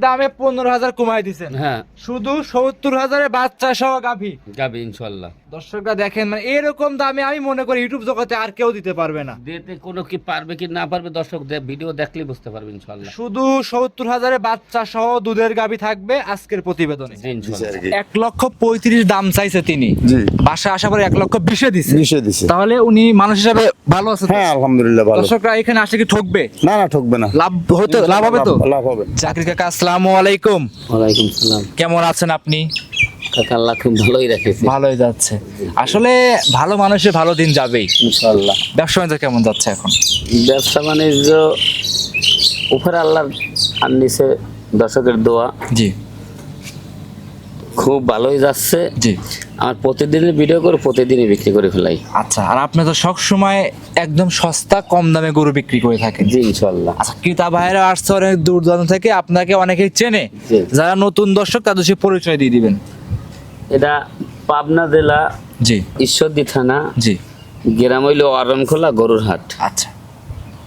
দামে পনেরো হাজার কমাই দিচ্ছেন হ্যাঁ। শুধু সত্তর হাজারে বাচ্চা সহ গাভী। গাভী ইনশাল্লাহ। দর্শকরা দেখেন মানে এরকম দামে আমি মনে করি ইউটিউব জগতে আর কেউ দিতে পারবে না। দিতে কোনো কি পারবে কি না পারবে দর্শক ভিডিও দেখলেই বুঝতে পারবে ইনশাল্লাহ শুধু সত্তর হাজারে বাচ্চা সহ দুধের গাভী থাকবে আজকের প্রতিবেদনে। এক লক্ষ পঁয়ত্রিশ দাম চাইছে তিনি। জি। বাসা আশা করে এক লক্ষ বিশে দিছে। মিশে দিছে। তাহলে উনি মানুষ হিসাবে ভালো আছে তো? হ্যাঁ আলহামদুলিল্লাহ ভালো। দর্শকরা এখানে আসলে কি ঠকবে? না না ঠকবে না। লাভ হতে লাভ হবে তো? লাভ হবে। জাকির কাকা আসসালামু আলাইকুম। ওয়ালাইকুম সালাম কেমন আছেন আপনি? কাকা আল্লাহ খুব ভালোই রেখেছে। ভালোই যাচ্ছে। আসলে ভালো মানুষের ভালো দিন যাবেই। ইনশাল্লাহ ব্যবসা বাণিজ্য কেমন যাচ্ছে এখন? ব্যবসা বাণিজ্য উপরে আল্লাহর আর নিচে দর্শকের দোয়া। জি। খুব ভালোই যাচ্ছে। জি। আমার প্রতিদিনের ভিডিও করে প্রতিদিনই বিক্রি করে ফেলাই। আচ্ছা আর আপনি তো সব সময় একদম সস্তা কম দামে গরু বিক্রি করে থাকেন। জি ইনশাল্লাহ আচ্ছা ক্রেতা ভাইরা আসছে অনেক দূর দূরান্ত থেকে আপনাকে অনেকেই চেনে। যারা নতুন দর্শক তাদের সে পরিচয় দিয়ে দিবেন। এটা পাবনা জেলা জি। ঈশ্বরদী থানা জি। গ্রাম হইল অরণখোলা গরুর হাট আচ্ছা।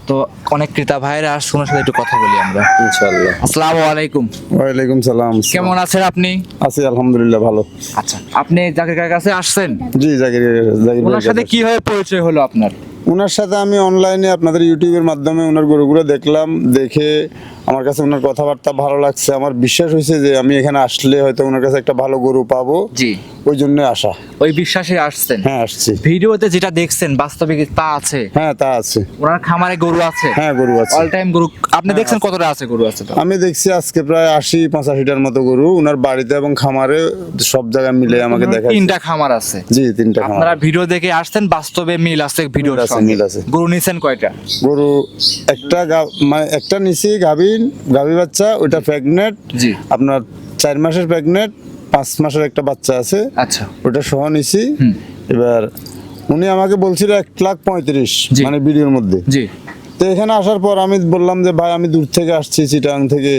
তো অনেক ক্রেতা ভাইরা আর ওনার সাথে একটু কথা বলি আমরা। ইনশাআল্লাহ। আসসালামু আলাইকুম। ওয়ালাইকুম সালাম। কেমন আছেন আপনি? আছি আলহামদুলিল্লাহ ভালো। আচ্ছা আপনি জাকির কাকার কাছে আসছেন? জি জাকির জাকির ওনার সাথে। কীভাবে পরিচয় হলো আপনার? ওনার সাথে আমি অনলাইনে আপনাদের ইউটিউবের মাধ্যমে ওনার গরুগুলো দেখলাম দেখে আমার কাছে ওনার কথাবার্তা ভালো লাগছে। আমার বিশ্বাস হয়েছে যে আমি এখানে আসলে হয়তো ওনার কাছে একটা ভালো গরু পাবো। জি। ওই জন্য আসা। ওই বিশ্বাসে আসছেন? হ্যাঁ আসছি। ভিডিওতে যেটা দেখছেন বাস্তবে কি তা আছে? হ্যাঁ তা আছে। ওনার খামারে গরু আছে? হ্যাঁ গরু আছে। অল টাইম গরু। আপনি দেখছেন কতটা আছে গরু আছে তো? আমি দেখছি আজকে প্রায় আশি পঁচাশিটার মতো গরু। ওনার বাড়িতে এবং খামারে সব জায়গায় মিলে আমাকে দেখা তিনটা খামার আছে। জি তিনটা খামার। আপনারা ভিডিও দেখে আসছেন বাস্তবে মিল আছে ভিডিওর আছে, মিল আছে। গরু নিছেন কয়টা? গরু একটা গা- মানে একটা নিছি গাভীর গাভী বাচ্চা ওইটা প্রেগনেন্ট জি। আপনার চার মাসের প্রেগনেন্ট পাঁচ মাসের একটা বাচ্চা আছে। আচ্ছা। ওটা সহ নিছি। এবার উনি আমাকে বলছিল এক লাখ পঁয়ত্রিশ। মানে ভিডিওর মধ্যে। জি। তো এখানে আসার পর আমি বললাম যে ভাই আমি দূর থেকে আসছি চিটাং থেকে।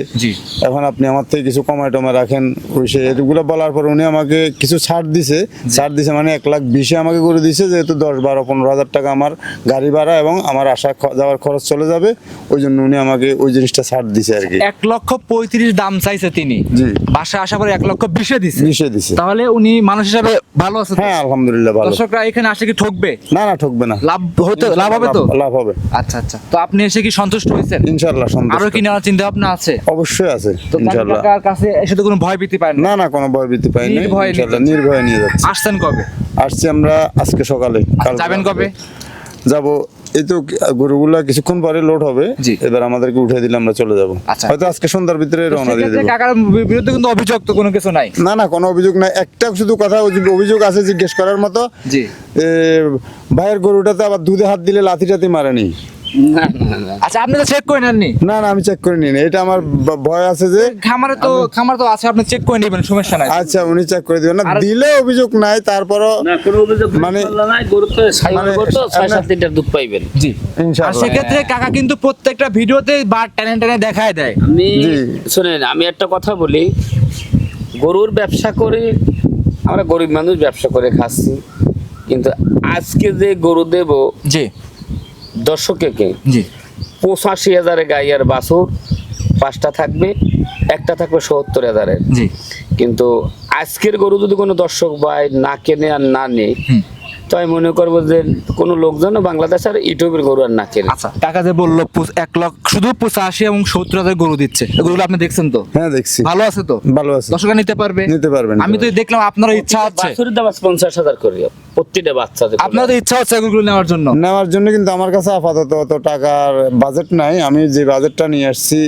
এখন আপনি আমার থেকে কিছু কমায় টমায় রাখেন। ওই সে এগুলো বলার পর উনি আমাকে কিছু ছাড় দিছে। ছাড় দিছে মানে এক লাখ বিশে আমাকে করে দিছে যেহেতু দশ বারো পনেরো হাজার টাকা আমার গাড়ি ভাড়া এবং আমার আসা যাওয়ার খরচ চলে যাবে। ওই জন্য উনি আমাকে ওই জিনিসটা ছাড় দিছে আর কি। এক লক্ষ পঁয়ত্রিশ দাম চাইছে তিনি। জি। বাসা আশা করে এক লক্ষ বিশে দিছে। বিশে দিছে। তাহলে উনি মানুষ হিসাবে ভালো আছে হ্যাঁ আলহামদুলিল্লাহ ভালো। দর্শকরা এখানে আসলে কি ঠকবে? না না ঠকবে না। লাভ হতে লাভ হবে তো? লাভ হবে। আচ্ছা আচ্ছা। তো আপনি এসে কি সন্তুষ্ট হয়েছেন? ইনশাল্লাহ আরও কি নেওয়ার চিন্তা ভাবনা আছে? অবশ্যই আছে তো কাকার কাছে এসে তো কোনো ভয় ভীতি পায় না? না না কোনো ভয় ভীতি পাইনি নির্ভয়ে নিয়ে ইনশাল্লাহ নির্ভয়ে নিয়ে যাচ্ছে। আসছেন কবে? আসছি আমরা আজকে সকালে কাল যাবেন কবে? যাব এই তো গরুগুলা কিছুক্ষণ পরে লোড হবে এবার আমাদেরকে উঠে দিলে আমরা চলে যাব। আচ্ছা। হয়তো আজকে সন্ধ্যার ভিতরে রওনা দিয়ে দেবো। কাকার বিরুদ্ধে কিন্তু অভিযোগ তো কোনো কিছু নাই। না না কোনো অভিযোগ নাই। একটা শুধু কথা অভিযোগ আছে জিজ্ঞেস করার মতো জি। ভাইয়ের গরুটাতে আবার দুধে হাত দিলে লাথি টাতি মারেনি। না না না আচ্ছা আপনি তো চেক করে নেননি? না না আমি চেক করে নিই এটা আমার ভয় আছে যে খামারে তো খামার তো আছে আপনি চেক করে নেবেন সমস্যা নাই। আচ্ছা উনি চেক করে দিবেন। না দিলে অভিযোগ নাই তারপরও না কোনো অভিযোগ মানে- নাই গরু তো সাইবার গরু তো ছয় সাত লিটার দুধ পাইবেন। জি। আর ইনশাআল্লাহ সেক্ষেত্রে কাকা কিন্তু প্রত্যেকটা ভিডিওতে বার টেনে টেনে দেখায় দেয়। আমি জি। শোনেন আমি একটা কথা বলি গরুর ব্যবসা করে আমরা গরিব মানুষ ব্যবসা করে খাচ্ছি কিন্তু আজকে যে গরু দেব জি। দর্শককে জি। পঁচাশি হাজারে গাই আর বাছুর পাঁচটা থাকবে একটা থাকবে সত্তর হাজারের। কিন্তু আজকের গরু যদি কোনো দর্শক ভাই না কেনে আর না হুম। তো আমি মনে করব যে কোনো লোকজন বাংলাদেশ আর ইউটিউবের গরু আর না কেনে আচ্ছা টাকা যে বলল এক লক্ষ শুধু পঁচাশি এবং সত্তর হাজার গরু দিচ্ছে। এগুলো আপনি দেখছেন তো? হ্যাঁ দেখছি। ভালো আছে তো? ভালো আছে। দর্শকরা নিতে পারবে? নিতে পারবেন। আমি তো দেখলাম আপনার ইচ্ছা হচ্ছে বাছুরের দাম আছে পঞ্চাশ হাজার করে প্রতিটা বাচ্চা আপনার তো ইচ্ছা হচ্ছে এগুলো নেওয়ার জন্য? নেওয়ার জন্য কিন্তু আমার কাছে আপাতত অত টাকার বাজেট নাই। আমি যে বাজেটটা নিয়ে আসছি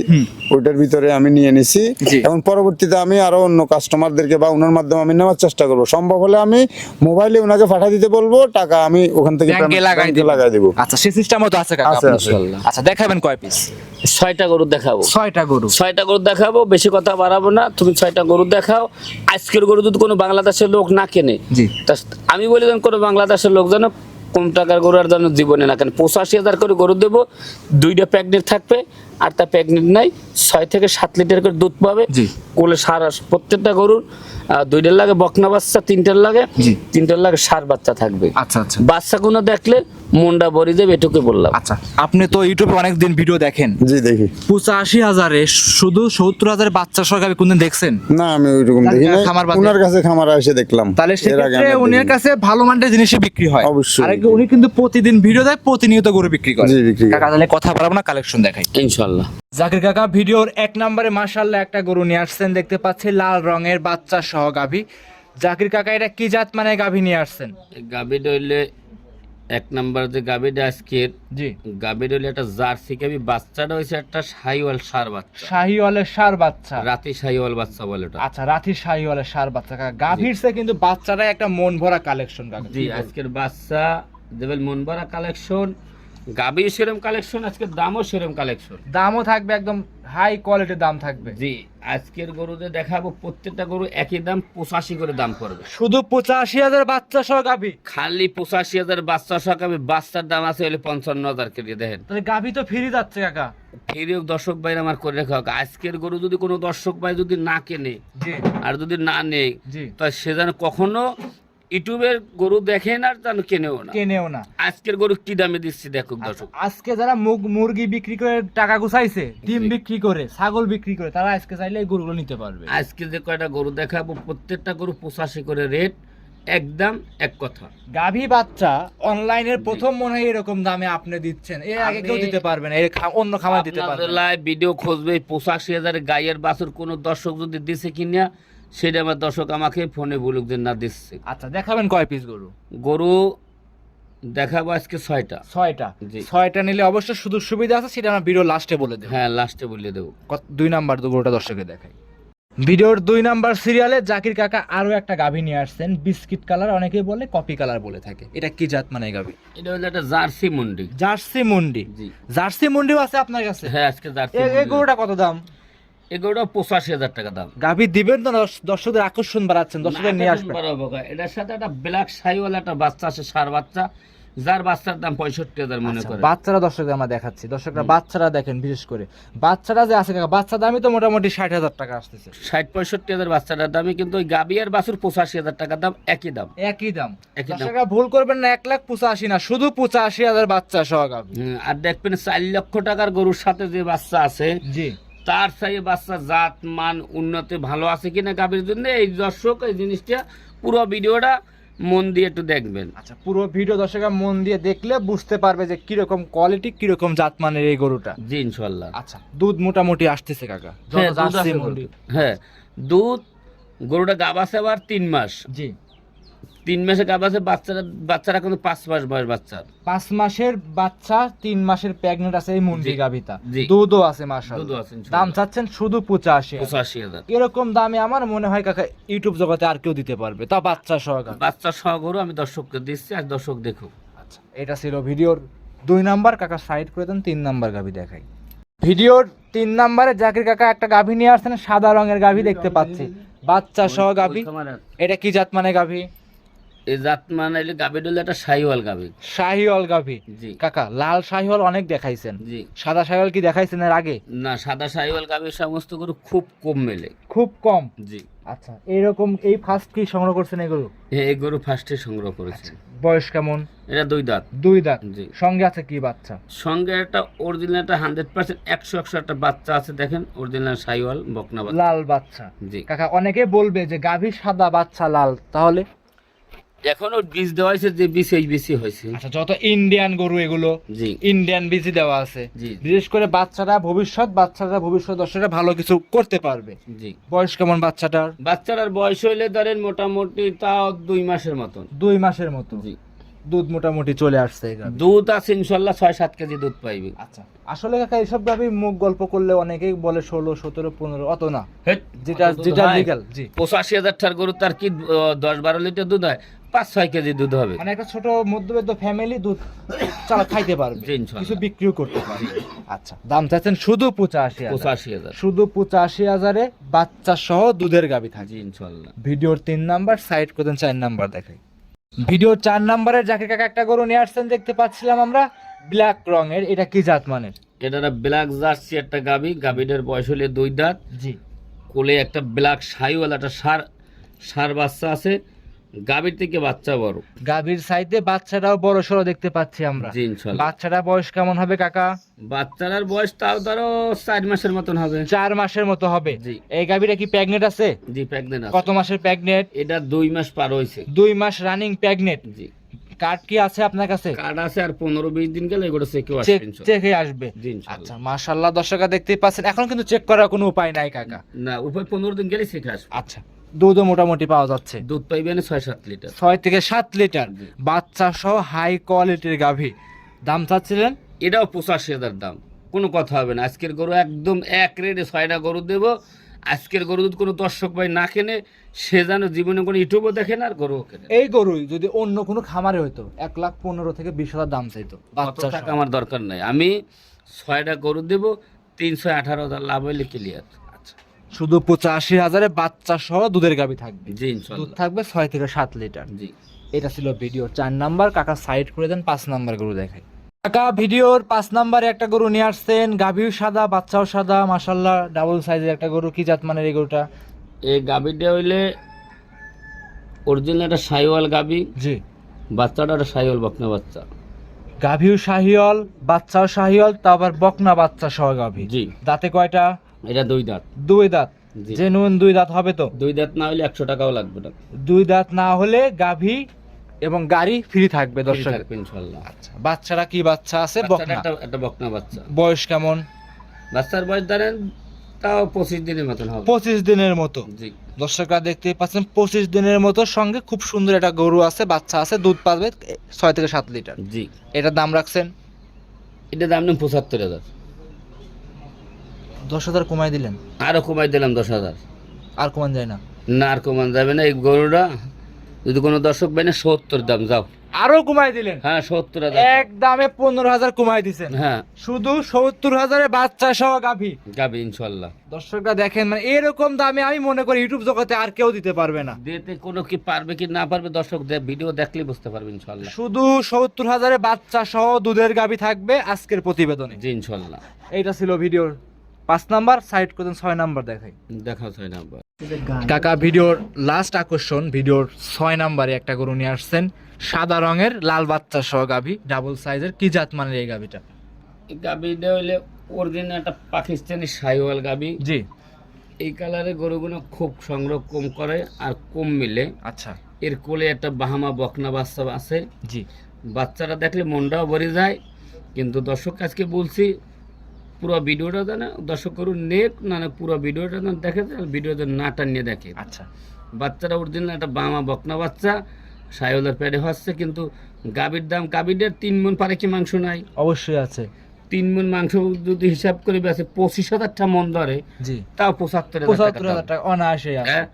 ওইটার ভিতরে আমি নিয়ে নিছি। এবং পরবর্তীতে আমি আরও অন্য কাস্টমারদেরকে বা ওনার মাধ্যমে আমি নেওয়ার চেষ্টা করব। সম্ভব হলে আমি মোবাইলে ওনাকে পাঠিয়ে দিতে বলব। টাকা আমি ওখান থেকে ব্যাংকে লাগাই ব্যাংকে লাগাই দিব। আচ্ছা সে সিস্টেম তো আছে কাকা। আচ্ছা দেখাবেন কয় পিস ছয়টা গরু দেখাবো। ছয়টা গরু। ছয়টা গরু দেখাবো বেশি কথা বাড়াবো না তুমি ছয়টা গরু দেখাও। আজকের গরু যদি কোনো বাংলাদেশের লোক না কেনে জি। তা আমি বলি যেন কোনো বাংলাদেশের লোক যেন কম টাকার গরু আর যেন জীবনে না কেন। পঁচাশি হাজার করে গরু দেবো দুইটা প্যাকেট থাকবে আর তা প্রেগনেন্ট নাই ছয় থেকে সাত লিটার করে দুধ পাবে। জি। কোলে সারা প্রত্যেকটা গরুর। দুইটার লাগে বকনা বাচ্চা তিনটার লাগে তিনটার লাগে সার বাচ্চা থাকবে। আচ্ছা আচ্ছা। বাচ্চাগুলো দেখলে মনটা ভরে যাবে এটুকু বললাম। আচ্ছা আপনি তো ইউটিউবে অনেক দিন ভিডিও দেখেন। জি দেখি। পঁচাশি হাজারে শুধু সত্তর হাজার বাচ্চা সহ কোনদিন দেখছেন? না আমি ওইরকম দেখি না খামার? ওনার কাছে খামার এসে দেখলাম। তাহলে সেক্ষেত্রে উনার কাছে ভালো মানের জিনিসই বিক্রি হয়। অবশ্যই। আর উনি কিন্তু প্রতিদিন ভিডিও দেয় প্রতিনিয়ত গরু বিক্রি করে। জি, বিক্রি করে। কাকা তাহলে কথা বলব না কালেকশন দেখাই। ইনশাল্লাহ। জাকির কাকা ভিডিওর এক নম্বরে মাশাল্লাহ একটা গরু নিয়ে আসছেন। দেখতে পাচ্ছি লাল রঙের বাচ্চা সহ গাভী। জাকির কাকা এটা কি জাত মানে গাভী নিয়ে আসছেন? গাবিটা হইলে এক নাম্বার যে গাবিটা আজকের জি। গাবিটা হইলে একটা জার্সি গাবি বাচ্চাটা হয়েছে একটা শাহিওয়াল সার বাচ্চা। শাহিওয়ালের সার বাচ্চা। রাতি সাইওয়াল বাচ্চা বলে ওটা। আচ্ছা রাথি শাহিওয়ালের সার বাচ্চা। কাকা গাভীর সে কিন্তু বাচ্চাটা একটা মন ভরা কালেকশন কাকা। জি আজকের বাচ্চা দেবেল ভরা কালেকশন। গাবি সেরম কালেকশন আজকের দামও সেরম কালেকশন দামও থাকবে একদম হাই কোয়ালিটির দাম থাকবে। জি আজকের গরুতে দেখাবো প্রত্যেকটা গরু একই দাম পঁচাশি করে দাম পড়বে। শুধু পঁচাশি হাজার বাচ্চা সহ গাভী। খালি পঁচাশি হাজার বাচ্চা সকাবে বাচ্চার দাম আছে হলে পঞ্চান্ন হাজার কেটে দেখেন। তাহলে গাভী তো ফিরে যাচ্ছে কাকা। ফিরেও দর্শক ভাই আমার করে রাখা হোক। আজকের গরু যদি কোনো দর্শক ভাই যদি না কেনে আর যদি না নেই তা সে যেন কখনো ইউটিউবের গরু দেখেন আর যেন কেনেও না। কেনেও না। আজকের গরু কি দামে দিচ্ছি দেখুক দর্শক। আজকে যারা মুগ মুরগি বিক্রি করে টাকা গুছাইছে ডিম বিক্রি করে ছাগল বিক্রি করে তারা আজকে চাইলে এই গরুগুলো নিতে পারবে। আজকে যে কয়টা গরু দেখাবো প্রত্যেকটা গরু পঁচাশি করে রেট একদম এক কথা। গাভী বাচ্চা অনলাইনের প্রথম মনে হয় এরকম দামে আপনি দিচ্ছেন। এর আগে কেউ দিতে পারবে না এর অন্য খাবার দিতে পারবে ভিডিও খুঁজবে পঁচাশি হাজার গায়ের বাছুর কোনো দর্শক যদি দিছে কিনা সেটা আমার দর্শক আমাকে ফোনে বলুক যে না দিচ্ছে আচ্ছা দেখাবেন কয় পিস গরু? গরু দেখাবো আজকে ছয়টা। ছয়টা। জি। ছয়টা নিলে অবশ্য শুধু সুবিধা আছে সেটা আমরা ভিডিও লাস্টে বলে দেবো। হ্যাঁ লাস্টে বলে দেবো। কত- দুই নাম্বার তো গরুটা দর্শকে দেখাই। ভিডিওর দুই নাম্বার সিরিয়ালে জাকির কাকা আরও একটা গাভী নিয়ে আসছেন বিস্কিট কালার অনেকেই বলে কপি কালার বলে থাকে। এটা কি জাত মানে গাভী? এটা হলো একটা জার্সি মন্ডি। জার্সি মুন্ডি। জি। জার্সি মুন্ডিও আছে আপনার কাছে? হ্যাঁ আজকে জার্সি এই গরুটা কত দাম? এগুলোটা পঁচাশি হাজার টাকা দাম। গাভী দিবেন তো দর্শকদের আকর্ষণ বাড়াচ্ছেন দর্শকদের নিয়ে আসবেন। এটার সাথে একটা ব্ল্যাক সাইওয়ালা একটা বাচ্চা আছে সার বাচ্চা। যার বাচ্চার দাম পঁয়ষট্টি হাজার মনে আচ্ছা, করে। বাচ্চারা দর্শকদের আমরা দেখাচ্ছি। দর্শকরা বাচ্চারা দেখেন বিশেষ করে। বাচ্চারা যে আছে কাকা বাচ্চা দামই তো মোটামুটি ষাট হাজার টাকা আসতেছে। ষাট পঁয়ষট্টি হাজার বাচ্চাটার দামে কিন্তু ওই গাবি আর বাছুর পঁচাশি হাজার টাকার দাম একই দাম। একই দাম। দাম। দর্শকরা ভুল করবেন না এক লাখ পঁচাশি না শুধু পঁচাশি হাজার বাচ্চা সহ আর দেখবেন চার লক্ষ টাকার গরুর সাথে যে বাচ্চা আছে জি। তার চাইয়ে বাচ্চা জাত মান উন্নতি ভালো আছে কিনা গাভীর জন্য এই দর্শক এই জিনিসটা পুরো ভিডিওটা মন দিয়ে একটু দেখবেন। আচ্ছা পুরো ভিডিও দর্শকরা মন দিয়ে দেখলে বুঝতে পারবে যে কীরকম কোয়ালিটি কীরকম জাতমানের এই গরুটা। জি ইনশাল্লাহ। আচ্ছা দুধ মোটামুটি আসতেছে কাকা হ্যাঁ, দুধ আছে হ্যাঁ দুধ গরুটা গাবাছে আবার তিন মাস। জি। তিন মাসে গাবাছে বাচ্চারা বাচ্চারা কিন্তু পাঁচ মাস বয়স বাচ্চা। পাঁচ মাসের বাচ্চা তিন মাসের প্রেগনেন্ট আছে এই মুন্ডি জি। দুধও আছে মাসাল দুধও আছে, দাম চাচ্ছেন শুধু পঁচাশি পঁচাশি হাজার। এরকম দামে আমার মনে হয় কাকা ইউটিউব জগতে আর কেউ দিতে পারবে। তা বাচ্চা সহ বাচ্চা সহ গরু আমি দর্শককে দিচ্ছি আর দর্শক দেখুক। আচ্ছা এটা ছিল ভিডিওর দুই নাম্বার। কাকা সাইড করে দেন তিন নাম্বার গাভী দেখাই। ভিডিওর তিন নাম্বারে জাকির কাকা একটা গাভী নিয়ে আসছেন সাদা রঙের গাভী দেখতে পাচ্ছি। বাচ্চা সহ গাভী। এটা কি জাত মানে গাভী? এই জাত মানে গাবি ডলে একটা শাহিওয়াল গাভী। জি। কাকা লাল শাহিওয়াল অনেক দেখাইছেন। জি। সাদা শাহিওয়াল কি দেখাইছেন এর আগে? না সাদা গাবির সমস্ত গরু খুব কম মেলে। খুব কম? জি। আচ্ছা এরকম এই ফার্স্ট কি সংগ্রহ করছেন এগুলো এই গরু ফার্স্টে সংগ্রহ করেছে। বয়স কেমন? এটা দুই দাঁত। দুই দাঁত। জি। সঙ্গে আছে কি বাচ্চা? সঙ্গে একটা অরিজিনাল একটা হান্ড্রেড পার্সেন্ট একশো একশো একটা বাচ্চা আছে দেখেন অরিজিনাল সাইওয়াল বকনা লাল বাচ্চা। জি। কাকা অনেকে বলবে যে গাভীর সাদা বাচ্চা লাল তাহলে? এখন বীজ দেওয়া হয়েছে যে বীজ এই বেশি হয়েছে। আচ্ছা যত ইন্ডিয়ান গরু এগুলো জি। ইন্ডিয়ান বীজই দেওয়া আছে। বিশেষ করে বাচ্চারা ভবিষ্যৎ বাচ্চারা ভবিষ্যৎ দর্শকরা ভালো কিছু করতে পারবে। জি। বয়স কেমন বাচ্চাটার? বাচ্চাটার বয়স হইলে ধরেন মোটামুটি তাও দুই মাসের মতন। দুই মাসের মতো। জি। দুধ মোটামুটি চলে আসছে দুধ আছে ইনশাল্লাহ ছয় সাত কেজি দুধ পাইবে। আচ্ছা আসলে কাকা এইসব গাভী মুখ গল্প করলে অনেকেই বলে ষোলো সতেরো পনেরো অত না। যেটা যেটা লিগাল জি। পঁচাশি হাজার টার গরু তার কি দশ বারো লিটার দুধ হয়? পাঁচ ছয় কেজি দুধ হবে। মানে একটা ছোট মধ্যবিত্ত ফ্যামিলি দুধ চালা খাইতে পারবে কিছু বিক্রিও করতে পারবে। আচ্ছা দাম চাচ্ছেন শুধু পঁচাশি পঁচাশি হাজার। শুধু পঁচাশি হাজারে বাচ্চা সহ দুধের গাবি থাকে ইনশাল্লাহ। ভিডিওর তিন নাম্বার সাইড করতেন চার নাম্বার দেখাই। ভিডিওর চার নাম্বারে যাকে কাকা একটা গরু নিয়ে আসছেন দেখতে পাচ্ছিলাম আমরা। ব্ল্যাক রঙের এটা কি জাত মানের? এটা ব্ল্যাক জার্সি একটা গাবি গাবিটার বয়স হলে দুই দাঁত। জি। কোলে একটা ব্ল্যাক সাইওয়ালা একটা সার সার বাচ্চা আছে। গাবির থেকে বাচ্চা বড়। গাভীর সাইডে বাচ্চাটাও বড় সড়ো দেখতে পাচ্ছি আমরা। জি বাচ্চাটা বয়স কেমন হবে কাকা? বাচ্চাটার বয়স তাও ধরো চার মাসের মতন হবে। চার মাসের মতো হবে। জি। এই গাভীটা কি প্রেগনেট আছে? জি প্রেগনেন্ট কত মাসের প্রেগনেট এটা দুই মাস পার হয়েছে। দুই মাস রানিং প্রেগনেট জি। কার্ড কি আছে আপনার কাছে? কার্ড আছে আর পনেরো বিশ দিন গেলে এগুলো চেক। চেকে আসবে। আচ্ছা মাশাল্লাহ দর্শকরা দেখতেই পাচ্ছেন। এখন কিন্তু চেক করার কোনো উপায় নাই কাকা। না উপরে পনেরো দিন গেলে চেকে আসবে। আচ্ছা। দুধও মোটামুটি পাওয়া যাচ্ছে। দুধ পাইবেন ছয় সাত লিটার। ছয় থেকে সাত লিটার। বাচ্চা সহ হাই কোয়ালিটির গাভী। দাম চাচ্ছিলেন? এটাও পঁচাশি হাজার দাম। কোনো কথা হবে না। আজকের গরু একদম এক রেটে ছয়টা গরু দেব। আজকের গরু যদি কোনো দর্শক ভাই না কেনে সে যেন জীবনে কোনো ইউটিউবও দেখে না আর গরুও কেনে এই গরুই যদি অন্য কোনো খামারে হইতো এক লাখ পনেরো থেকে বিশ হাজার দাম চাইতো বাচ্চা টাকা আমার দরকার নাই। আমি ছয়টা গরু দেব তিনশো আঠারো হাজার লাভ হইলে ক্লিয়ার শুধু পঁচাশি হাজারে বাচ্চা সহ দুধের গাভী থাকবে। জি দুধ থাকবে ছয় থেকে সাত লিটার। জি। এটা ছিল ভিডিও চার নাম্বার। কাকা সাইড করে দেন পাঁচ নাম্বার গরু দেখাই। কাকা ভিডিওর পাঁচ নাম্বারে একটা গরু নিয়ে আসছেন। গাভীও সাদা বাচ্চাও সাদা মাসাল্লাহ ডাবল সাইজের একটা গরু। কি জাত মানের এই গরুটা? এই গাভীটা হইলে অরিজিনাল একটা সাইওয়াল গাভী। জি। বাচ্চাটা একটা সাইওয়াল বকনা বাচ্চা। গাভীও শাহিওল বাচ্চাও শাহিওল তা আবার বকনা বাচ্চা সহ গাভী। জি। দাঁতে কয়টা? এটা দুই দাঁত। দুই দাঁত। জি। জেনুইন দুই দাঁত হবে তো? দুই দাঁত না হলে একশো টাকাও লাগবে না। দুই দাঁত না হলে গাভী এবং গাড়ি ফ্রি থাকবে দর্শক। ইনশাল্লাহ। আচ্ছা বাচ্চারা কি বাচ্চা আছে? একটা একটা বকনা বাচ্চা। বয়স কেমন? বাচ্চার বয়স ধরেন তাও পঁচিশ দিনের মতন হবে। পঁচিশ দিনের মতো। জি। দর্শকরা দেখতে পাচ্ছেন পঁচিশ দিনের মতো সঙ্গে খুব সুন্দর একটা গরু আছে বাচ্চা আছে দুধ পাবে ছয় থেকে সাত লিটার। জি। এটার দাম রাখছেন? এটার দাম নেন পঁচাত্তর হাজার। দশ হাজার কমাই দিলেন? আরও কমাই দিলাম দশ হাজার। আর কমান যায় না? না আর কমান যাবে না। এই গরুটা যদি কোনো দর্শক বাইনে সত্তর দাম যাও। আরও কমাই দিলেন? হ্যাঁ সত্তর হাজার। এক দামে পনেরো হাজার কমাই দিছেন। হ্যাঁ। শুধু সত্তর হাজারে বাচ্চা সহ গাভী। যাবে ইনশাল্লাহ দর্শকরা দেখেন মানে এরকম দামে আমি মনে করি ইউটিউব জগতে আর কেউ দিতে পারবে না। দিতে কোনো কি পারবে কি না পারবে দর্শক ভিডিও দেখলে বুঝতে পারবে ইনশাল্লাহ শুধু সত্তর হাজারে বাচ্চা সহ দুধের গাভী থাকবে আজকের প্রতিবেদনে। জি ইনশাল্লাহ এইটা ছিল ভিডিওর পাঁচ নাম্বার সাইড করতেন ছয় নাম্বার দেখাই। দেখা ছয় নাম্বার। কাকা ভিডিওর লাস্ট আকর্ষণ ভিডিওর ছয় নাম্বারে একটা গরু নিয়ে আসছেন। সাদা রঙের লাল বাচ্চা সহ গাভী ডাবল সাইজের কি জাত মানের এই গাভীটা? এই গাবিটা হইলে অরিজিনাল একটা পাকিস্তানি সাইওয়াল গাবি জি। এই কালারের গরুগুলো খুব সংগ্রহ কম করে আর কম মিলে। আচ্ছা। এর কোলে একটা বাহামা বকনা বাচ্চা আছে। জি। বাচ্চারা দেখলে মনটাও ভরে যায়। কিন্তু দর্শক আজকে বলছি পুরো ভিডিওটা জানে দর্শক করুন নেক না না পুরো ভিডিওটা যেন দেখে ভিডিওটা না নিয়ে দেখে। আচ্ছা। বাচ্চারা অরিজিনাল একটা বামা বকনা বাচ্চা সাইলের প্যাডে হচ্ছে কিন্তু গাবির দাম গাবিদের তিন মন পারে কি মাংস নাই? অবশ্যই আছে। তিন মন মাংস যদি হিসাব করে বেছে পঁচিশ হাজারটা মন ধরে তাও পঁচাত্তর পঁচাত্তর হাজার টাকা অনায়াসে হ্যাঁ?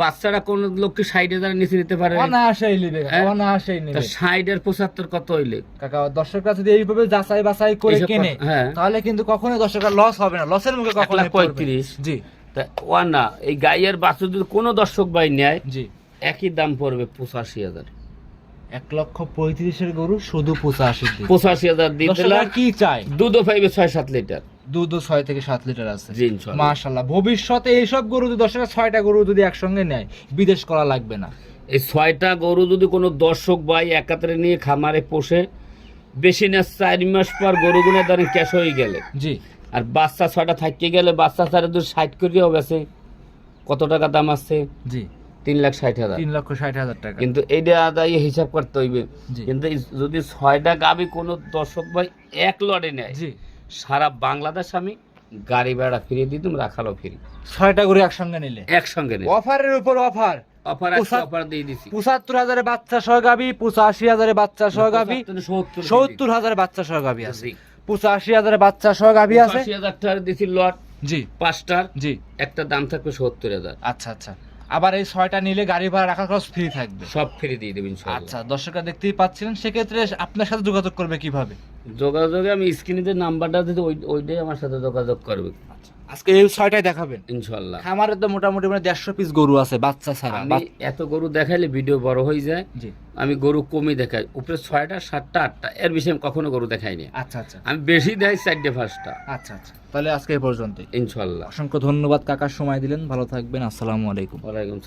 বাচ্চারা কোন লোককে ষাট হাজার নিচে নিতে পারে? অনায়াসেই নিবে হ্যাঁ? অনায়াসেই তা নিবে ষাট আর পঁচাত্তর কত হইলে? কাকা দর্শকরা যদি এইভাবে যাচাই বাছাই করে কেনে হ্যাঁ। তাহলে কিন্তু কখনোই দর্শকরা লস হবে না। লসের মুখে কখনো পঁয়ত্রিশ। জি। তা ও না এই গাইয়ের বাছুর যদি কোনো দর্শক ভাই নেয় জি। একই দাম পড়বে পঁচাশি হাজার। এক লক্ষ পঁয়ত্রিশের গরু শুধু পঁচাশি পঁচাশি হাজার দিয়ে দিলাম। কি চায় দুধও পাইবে ছয় সাত লিটার। দুধ ছয় থেকে সাত লিটার আছে। মাশাল্লাহ ভবিষ্যতে এইসব গরু যদি দর্শকরা ছয়টা গরু যদি একসঙ্গে নেয় বিদেশ করা লাগবে না। এই ছয়টা গরু যদি কোনো দর্শক ভাই একাত্রে নিয়ে খামারে পোষে বেশি না চার মাস পর গরুগুলো ধরেন ক্যাশ হয়ে গেলে। জি। আর বাচ্চা ছয়টা থাকতে গেলে বাচ্চা ছাড়া যদি ষাট করেও গেছে কত টাকা দাম আসছে জি। তিন লাখ ষাট হাজার। তিন লক্ষ ষাট হাজার টাকা। কিন্তু এইটা আদায় হিসাব করতে হইবে। কিন্তু যদি ছয়টা গাবি কোনো দর্শক ভাই এক লড়ে নেয় সারা বাংলাদেশ আমি গাড়ি ভাড়া ফিরিয়ে দিতাম রাখালও ফিরি। ছয়টা গরু একসঙ্গে নিলে? একসঙ্গে নেই অফারের উপর অফার। অফার পোশাক- অফার দিয়ে দিছি। পঁচাত্তর হাজারে বাচ্চা সহ গাবি পঁচাশি হাজারে বাচ্চা সহ গাবি সত্তর সত্তর বাচ্চা সহ গাবি আছে। জি। পঁচাশি হাজারে বাচ্চা সহ গাবি আছে। দিছি লট জি। পাঁচটার জি। একটা দাম থাকবে সত্তর হাজার। আচ্ছা আচ্ছা। আবার এই ছয়টা নিলে গাড়ি ভাড়া রাখার খরচ ফ্রি থাকবে। সব ফ্রি দিয়ে দেবেন আচ্ছা দর্শকরা দেখতেই পাচ্ছিলেন সেক্ষেত্রে আপনার সাথে যোগাযোগ করবে কীভাবে? যোগাযোগে আমি স্ক্রিনে যে নাম্বারটা দিতে ওই ওইটাই আমার সাথে যোগাযোগ করবে। আচ্ছা। আজকে এই ছয়টাই দেখাবেন। ইনশাল্লাহ খামারে তো মোটামুটি মানে দেড়শো পিস গরু আছে বাচ্চা ছাড়া। আমি এত গরু দেখাইলে ভিডিও বড় হয়ে যায়। জি। আমি গরু কমই দেখাই। উপরে ছয়টা সাতটা আটটা এর বিষয়ে আমি কখনো গরু দেখাইনি আচ্ছা আচ্ছা। আমি বেশি দেয় চারটে পাঁচটা। আচ্ছা আচ্ছা। তাহলে আজকে এই পর্যন্ত ইনশাল্লাহ অসংখ্য ধন্যবাদ কাকার সময় দিলেন। ভালো থাকবেন। আসসালামু আলাইকুম। ওয়ালাইকুম